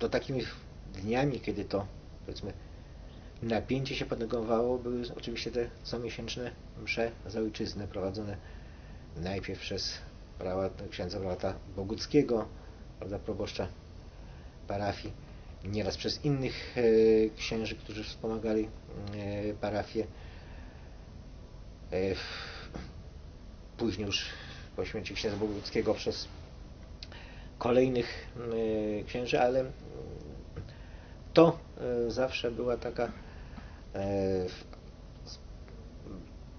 to takimi dniami, kiedy to powiedzmy napięcie się podnegowało, były oczywiście te comiesięczne msze za ojczyznę prowadzone najpierw przez prawa, księdza prałata Boguckiego, prawda, proboszcza parafii, nieraz przez innych e, księży, którzy wspomagali e, parafię. E, później już po śmierci księdza Boguckiego przez kolejnych e, księży, ale to e, zawsze była taka e,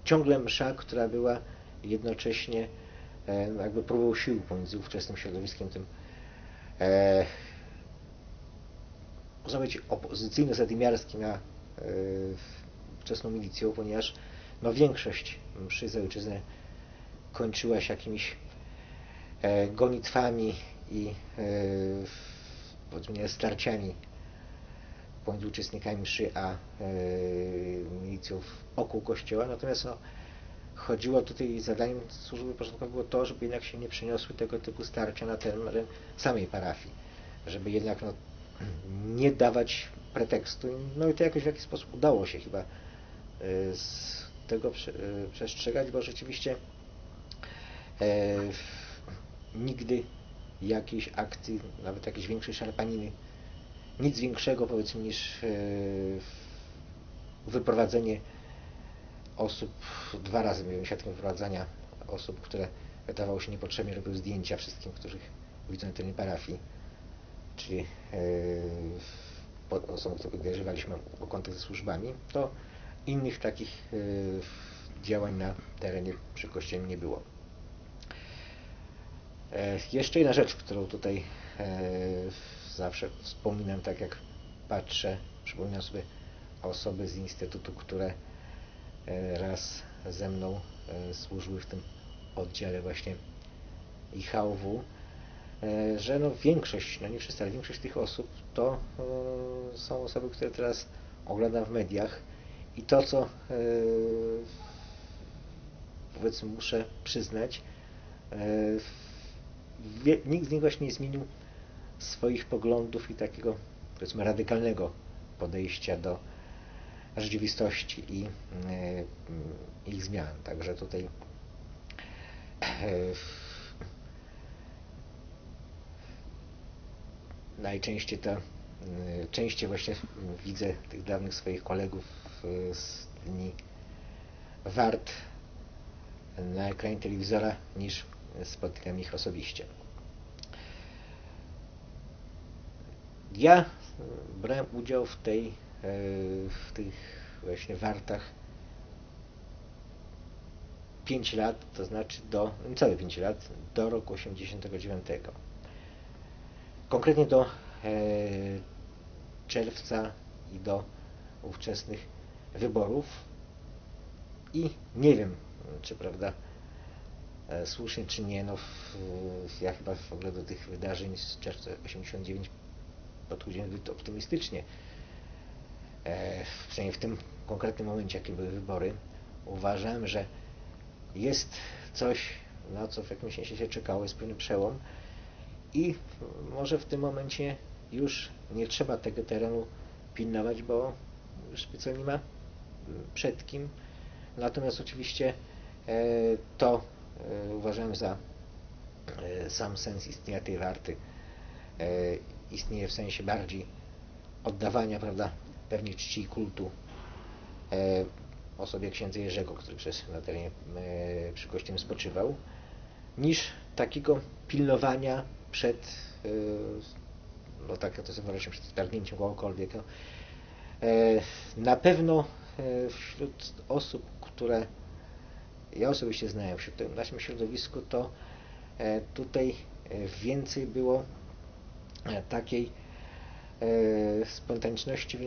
ciągle msza, która była jednocześnie jakby próbą sił pomiędzy ówczesnym środowiskiem tym można powiedzieć opozycyjno-zadymiarskim, a wczesną milicją, ponieważ no, większość mszy za ojczyznę kończyła się jakimiś gonitwami i powiedzmy starciami pomiędzy uczestnikami mszy a milicją wokół kościoła. Natomiast no, chodziło tutaj, zadaniem służby porządkowej było to, żeby jednak się nie przeniosły tego typu starcia na teren samej parafii. Żeby jednak no, nie dawać pretekstu. No i to jakoś w jakiś sposób udało się chyba z tego przestrzegać, bo rzeczywiście e, nigdy jakiejś akcji, nawet jakiejś większej szarpaniny, nic większego powiedzmy niż e, wyprowadzenie osób, dwa razy miałem świadkiem wyprowadzania osób, które wydawało się niepotrzebnie robiły zdjęcia wszystkim, których widzą na terenie parafii, czyli osobom, które podejrzewaliśmy o kontakt ze służbami, to innych takich e, działań na terenie przy kościele nie było. Jeszcze jedna rzecz, którą tutaj zawsze wspominam, tak jak patrzę, przypominam sobie osoby z Instytutu, które raz ze mną służyły w tym oddziale właśnie IHW, że no większość, no nie wszyscy, ale większość tych osób to są osoby, które teraz oglądam w mediach i to, co powiedzmy muszę przyznać, nikt z nich właśnie nie zmienił swoich poglądów i takiego powiedzmy radykalnego podejścia do rzeczywistości i ich zmian. Także tutaj najczęściej to częściej właśnie widzę tych dawnych swoich kolegów z dni wart na ekranie telewizora niż spotykam ich osobiście. Ja brałem udział w tej, w tych właśnie wartach 5 lat, to znaczy do, niecałe 5 lat, do roku 89. Konkretnie do czerwca i do ówczesnych wyborów i nie wiem, czy prawda, słusznie czy nie, no ja chyba w ogóle do tych wydarzeń z czerwca 89 podchodziłem zbyt optymistycznie. E, przynajmniej w tym konkretnym momencie, jakie były wybory, uważałem, że jest coś, na co w jakimś sensie się czekało, jest pewien przełom i może w tym momencie już nie trzeba tego terenu pilnować, bo już specjalnie ma przed kim. Natomiast oczywiście e, to e, uważałem za sam sens istnienia tej warty istnieje w sensie bardziej oddawania, prawda, pewnej czci i kultu e, osobie księdza Jerzego, który przez na terenie e, przy kościele spoczywał, niż takiego pilnowania przed, e, no tak to sobie się przed stargnięciem kogokolwiek. No. E, na pewno e, wśród osób, które ja osobiście znałem, wśród tym naszym środowisku, to e, tutaj więcej było takiej e, spontaniczności,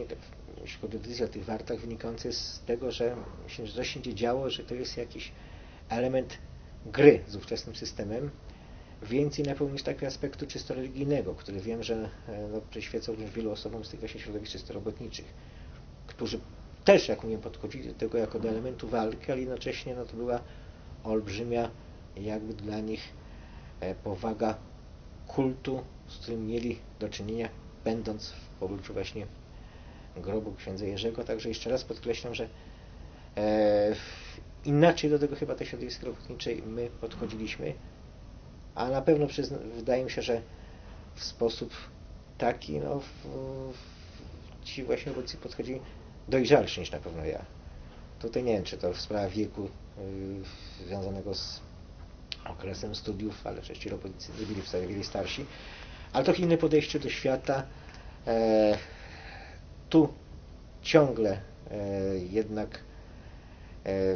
jeśli chodzi o decyzję o tych wartach, wynikającej z tego, że się coś się działo, że to jest jakiś element gry z ówczesnym systemem, więcej na pewno niż takiego aspektu czysto religijnego, który wiem, że e, no, przyświecał również wielu osobom z tych właśnie środowisk czysto robotniczych, którzy też, jak mówię, podchodzili do tego jako do elementu walki, ale jednocześnie no, to była olbrzymia jakby dla nich e, powaga kultu, z którym mieli do czynienia będąc w pobliżu właśnie grobu księdza Jerzego. Także jeszcze raz podkreślam, że e, inaczej do tego chyba tej środowiska robotniczej my podchodziliśmy, a na pewno przyzna, wydaje mi się, że w sposób taki, no, w, w, ci właśnie robotnicy podchodzili dojrzalszy niż na pewno ja. Tutaj nie wiem, czy to sprawa wieku yy, związanego z okresem studiów, ale częściej robotnicy nie byli wcale wiele starsi, ale trochę inne podejście do świata. E, tu ciągle e, jednak e,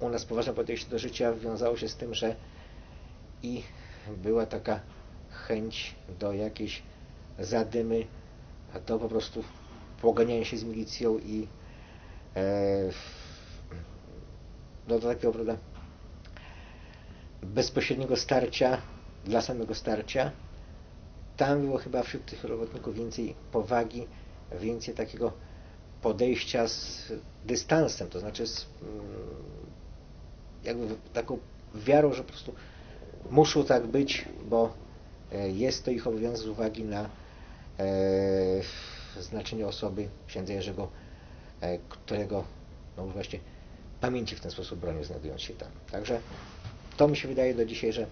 u nas poważne podejście do życia wiązało się z tym, że i była taka chęć do jakiejś zadymy, a to po prostu poganianie się z milicją i e, no do takiego prawda, bezpośredniego starcia dla samego starcia. Tam było chyba wśród tych robotników więcej powagi, więcej takiego podejścia z dystansem, to znaczy z mm, jakby taką wiarą, że po prostu muszą tak być, bo e, jest to ich obowiązek z uwagi na e, znaczenie osoby księdza Jerzego, e, którego no właśnie pamięci w ten sposób bronią, znajdując się tam. Także to mi się wydaje do dzisiaj, że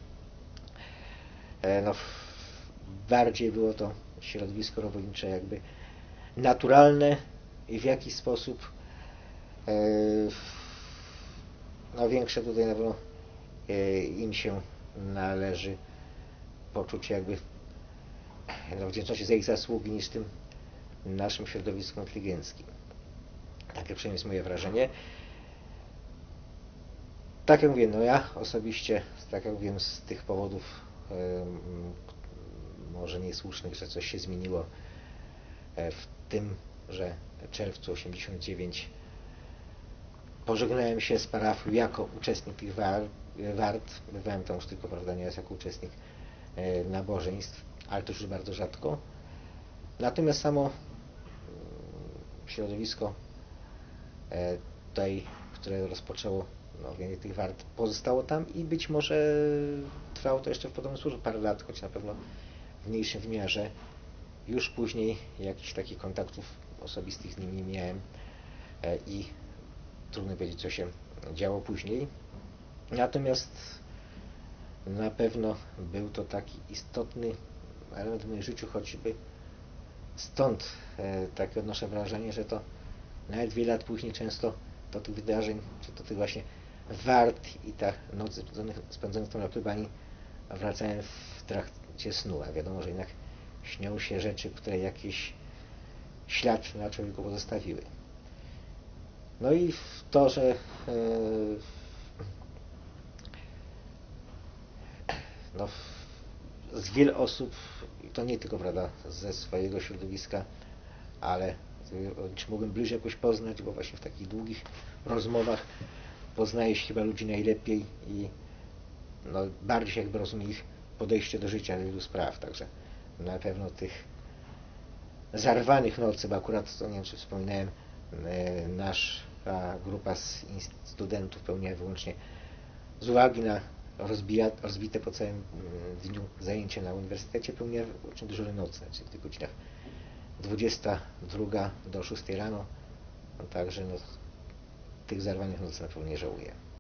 e, no, bardziej było to środowisko robotnicze jakby naturalne i w jakiś sposób e, no większe tutaj na pewno im się należy poczucie jakby no, wdzięczności za ich zasługi niż tym naszym środowisku inteligenckim. Takie przynajmniej jest moje wrażenie. Tak jak mówię, no ja osobiście, tak jak wiem, z tych powodów może niesłusznych, że coś się zmieniło e, w tym, że czerwcu 89 pożegnałem się z parafią jako uczestnik tych wart. Bywałem tam już tylko, prawda, nie jako uczestnik e, nabożeństw, ale to już bardzo rzadko. Natomiast samo środowisko e, tutaj, które rozpoczęło no, więcej tych wart, pozostało tam i być może trwało to jeszcze w podobnym służbie parę lat, choć na pewno w mniejszym wymiarze. Już później jakichś takich kontaktów osobistych z nimi nie miałem e, i trudno powiedzieć, co się działo później. Natomiast na pewno był to taki istotny element w moim życiu, choćby stąd e, takie odnoszę wrażenie, że to nawet wiele lat później często do tych wydarzeń, czy do tych właśnie wart i ta nocy spędzonych, spędzonych tam na plebanii wracałem w trakcie snu, a wiadomo, że jednak śnią się rzeczy, które jakiś ślad na człowieku pozostawiły. No i to, że e, no, z wielu osób, to nie tylko prawda, ze swojego środowiska, ale czy mogłem bliżej jakoś poznać, bo właśnie w takich długich rozmowach poznaje się chyba ludzi najlepiej i no, bardziej jakby rozumie ich podejście do życia, do wielu spraw, także na pewno tych zarwanych nocy, bo akurat, to nie wiem czy wspominałem, e, nasza grupa studentów pełniła wyłącznie z uwagi na rozbija, rozbite po całym mm, dniu zajęcie na uniwersytecie pełniła wyłącznie dyżury nocne, czyli w tych godzinach 22 do 6 rano, no, także no, tych zarwanych nocy na pewno nie żałuję.